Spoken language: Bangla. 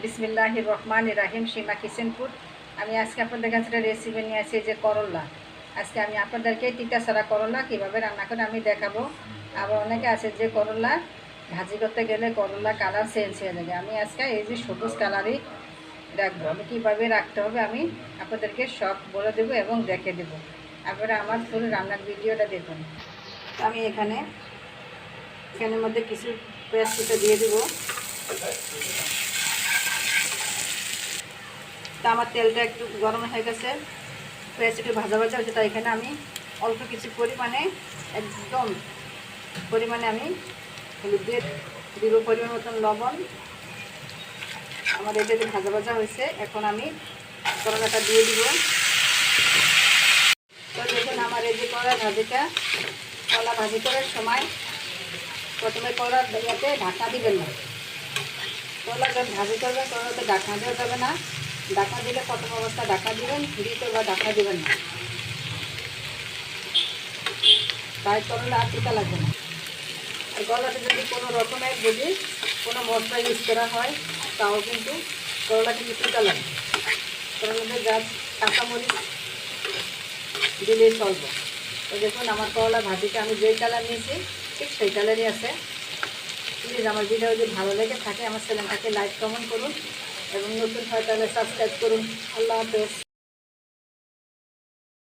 বিসমিল্লাহ রহমান রাহিম, সীমা কিচেনপুর। আমি আজকে আপনাদের কাছে একটা রেসিপি নিয়ে আসি যে করল্লা আজকে আমি আপনাদেরকে তিতা ছাড়া করল্লা কীভাবে রান্না করে আমি দেখাবো। আবার অনেকে আছে যে করল্লা ভাজি করতে গেলে করল্লা কালার চেঞ্জ হয়ে যাবে। আমি আজকে এই যে সবুজ কালারই রাখব। আমি কীভাবে রাখতে হবে আমি আপনাদেরকে সব বলে দেবো এবং দেখে দেবো। আপনারা আমার ফুল রান্নার ভিডিওটা দেখুন। আমি এখানে এখানের মধ্যে কিছু পেঁয়াজ দিয়ে দেবো। তা আমার তেলটা একটু গরম হয়ে গেছে। পেঁয়াজ একটু ভাজা ভাজা হয়েছে, তাই এখানে আমি অল্প কিছু পরিমাণে একদম পরিমাণে আমি হলুদ দিয়ে দিব পরিমাণ মতন লবণ আমার এটা ভাজা ভাজা হয়েছে, এখন আমি করলাটা দিয়ে দিব। তো দেখুন আমার এই যে কলা ভাজিটা, কলা ভাজি করার সময় প্রথমে কলার ঢাকা দিবেন না। কলা ভাজি করবেন কলাতে ঢাকা দেওয়া যাবে না। ঢাকা দিলে প্রথম অবস্থা ঢাকা দিবেন দ্বিতীয় বা ঢাকা দিবেন না। তাই করলে আর টিকা লাগবে না। আর গলাতে যদি কোনো রকমের যদি কোনো মশলা ইউজ করা হয়, তাও কিন্তু করলা কিন্তু টিকা লাগে করলাতে গাছ কাঁচামরিচ দিলেই চলবে। তো দেখুন, আমার করলা ভাজিটা আমি যেই কালার নিয়েছি, ঠিক সেই কালারই আছে। প্লিজ আমার ভিডিও যদি ভালো লেগে থাকে, আমার চ্যানেলটাকে লাইক কমেন্ট করুন। এবং নতুন হয় তাহলে সাবস্ক্রাইব করুন। আল্লাহ হাফেজ।